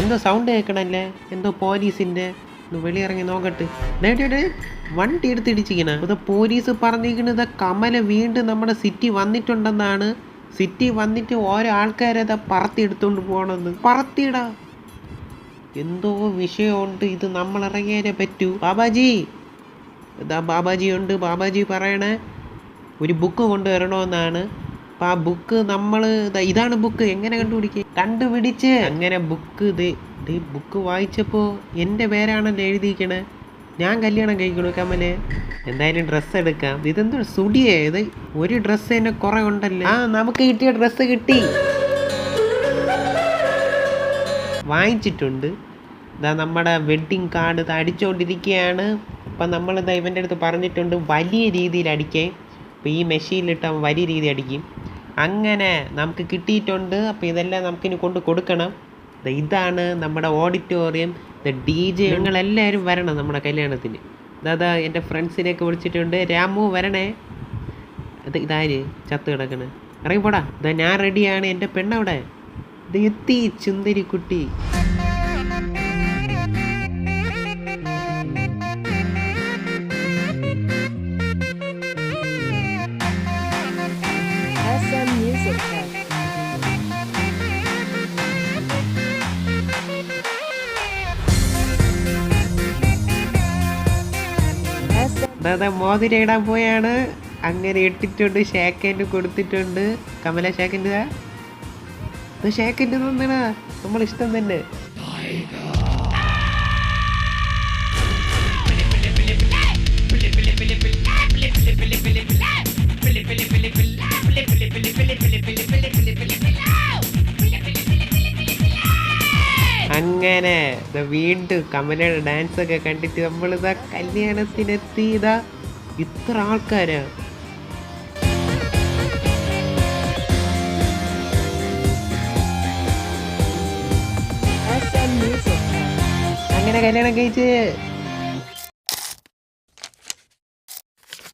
എന്തോ സൗണ്ട് കേൾക്കണല്ലേ എന്തോ പോലീസിന്റെ? ഒന്ന് വെളിയിറങ്ങി നോക്കട്ടെ. ഡേ, വണ്ടി എടുത്തിടിച്ചിരിക്കണ. ഇത് പോലീസ് പറഞ്ഞിരിക്കുന്നത് കമല വീണ്ടും നമ്മുടെ സിറ്റി വന്നിട്ടുണ്ടെന്നാണ്. സിറ്റി വന്നിട്ട് ഓരോ ആൾക്കാരെ പറത്തി എടുത്തോണ്ട് പോകണമെന്ന് പറത്തിയിടാ. എന്തോ വിഷയമുണ്ട്. ഇത് നമ്മൾ ഇറങ്ങിയാലേ പറ്റൂ. ബാബാജി. ഇതാ ബാബാജി ഉണ്ട് ബാബാജി പറയണേ. ഒരു ബുക്ക് കൊണ്ടുവരണമെന്നാണ് അപ്പം ആ ബുക്ക് നമ്മൾ ഇതാണ് ബുക്ക് എങ്ങനെ കണ്ടുപിടിക്കുക കണ്ടുപിടിച്ച് അങ്ങനെ ബുക്ക് ഇത് ബുക്ക് വായിച്ചപ്പോൾ എന്റെ പേരാണല്ലോ എഴുതിയിരിക്കണേ? ഞാൻ കല്യാണം കഴിക്കണു കമൽ? എന്തായാലും ഡ്രസ്സ് എടുക്കാം. ഇതെന്തോ സുടിയേ? ഇത് ഒരു ഡ്രസ്സ് തന്നെ കുറേ ഉണ്ടല്ലോ? ആ നമുക്ക് കിട്ടിയ ഡ്രസ്സ് കിട്ടി. വാങ്ങിച്ചിട്ടുണ്ട്. ഇതാ നമ്മുടെ വെഡ്ഡിങ് കാർഡ് ഇത് അടിച്ചുകൊണ്ടിരിക്കുകയാണ് അപ്പം നമ്മളിതാ ഇവന്റെ അടുത്ത് പറഞ്ഞിട്ടുണ്ട് വലിയ രീതിയിൽ അടിക്കാൻ. അപ്പോൾ ഈ മെഷീനിലിട്ട് വലിയ രീതി അടിക്കും. അങ്ങനെ നമുക്ക് കിട്ടിയിട്ടുണ്ട്. അപ്പോൾ ഇതെല്ലാം നമുക്കിനി കൊണ്ട് കൊടുക്കണം. ഇതാണ് നമ്മുടെ ഓഡിറ്റോറിയം ഡി ജെ നിങ്ങളെല്ലാവരും വരണം നമ്മുടെ കല്യാണത്തിന്. ഇതാ എന്റെ ഫ്രണ്ട്സിനെയൊക്കെ വിളിച്ചിട്ടുണ്ട്. രാമു വരണേ. അത് ഇതാര്? ചത്ത് കിടക്കണേ. ഇറങ്ങിപ്പോടാ. ഇതാ ഞാൻ റെഡിയാണ് എന്റെ പെണ്ണവിടെ ഇത് എത്തി ചുന്ദരി കുട്ടി അതായത് മോതിരം ഇടാൻ പോയാണ്. അങ്ങനെ ഇട്ടിട്ടുണ്ട് ഷേക്കന്റെ കൊടുത്തിട്ടുണ്ട്. കമല ഷേക്കന്റെ ഷേക്കന്റെ നമ്മൾ ഇഷ്ടം തന്നെ. അങ്ങനെ വീണ്ടും കമലയുടെ ഡാൻസ് ഒക്കെ കണ്ടിട്ട് നമ്മളിതാ കല്യാണത്തിനെത്തി ഇതാ ഇത്ര ആൾക്കാരാ. അങ്ങനെ കല്യാണം കഴിച്ച്